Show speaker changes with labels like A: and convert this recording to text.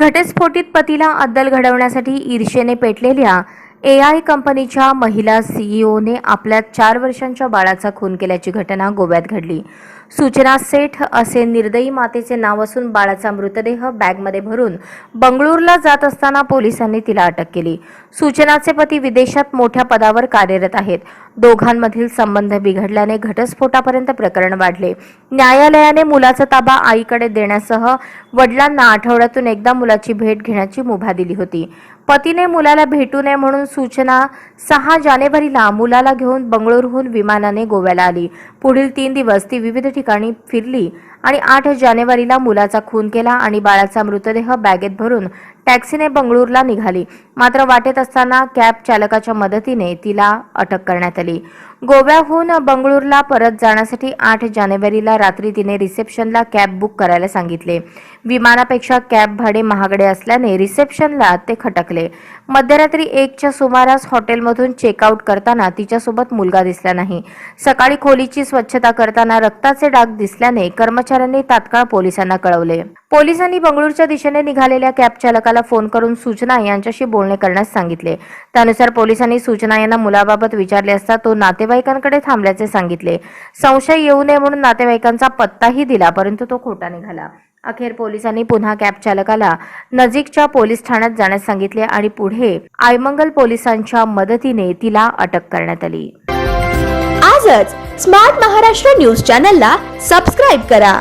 A: घटस्फोटीत पतीला अद्दल घडवण्यासाठी ईर्षेने पेटलेल्या ए आय कंपनीच्या महिला सीईओने आपल्या चार वर्षांच्या बाळाचा खून केल्याची घटना गोव्यात घडली. सूचना सेठ असे निर्दयी मातेचे नाव असून बाळाचा मृतदेह बॅगमध्ये भरून बंगळूरला जात असताना पोलिसांनी तिला अटक केली. सूचनाचे पती विदेशात मोठ्या पदावर कार्यरत आहेत. दोघांमधील संबंध बिघडल्याने घटस्फोटापर्यंत प्रकरण वाढले. न्यायालयाने मुलाचा ताबा आईकडे देण्यासह वडिलांना आठवड्यातून एकदा मुलाची भेट घेण्याची मुभा दिली होती. पतीने मुलाला भेटू नये म्हणून सूचना सहा जानेवारीला मुलाला घेऊन बंगळुरूहून विमानाने गोव्याला आली. पुढील तीन दिवस ती विविध ठिकाणी फिरली आणि आठ जानेवारीला मुलाचा खून केला आणि बाळाचा मृतदेह बॅगेत भरून टॅक्सीने बंगळूरला निघाली. मात्र वाटेत असताना कॅब चालकाच्या मदतीने तिला अटक करण्यात आली. गोव्याहून बंगळूरला परत जाण्यासाठी आठ जानेवारीला रात्री तिने रिसेप्शनला कॅब बुक करायला सांगितले. विमानापेक्षा कॅब भाडे महागडे असल्याने रिसेप्शनला ते खटकले. मध्यरात्री एकच्या सुमारास हॉटेलमधून चेकआउट करताना तिच्यासोबत मुलगा दिसला नाही. सकाळी खोलीची स्वच्छता करताना रक्ताचे डाग दिसल्याने कर्मचाऱ्यांनी तात्काळ पोलिसांना कळवले. पोलिसांनी बंगळूरच्या दिशेने निघालेल्या कॅब चालकाला फोन करून सूचना यांच्याशी बोलणे करण्यास सांगितले. त्यानुसार पोलिसांनी सूचना यांना मुलाबाबत विचारले असता तो नाते नातेवाईकांकडे थांबल्याचे सांगितले. संशय येऊ नये म्हणून नातेवाईकांचा पत्ताही दिला परंतु तो खोटा निघाला. अखेर पोलिसांनी पुन्हा कॅब चालकाला नजीकच्या पोलीस ठाण्यात जाण्यास सांगितले आणि पुढे आयमंगल पोलिसांच्या मदतीने तिला अटक करण्यात आली.
B: आजच स्मार्ट महाराष्ट्र न्यूज चॅनलला सबस्क्राईब करा.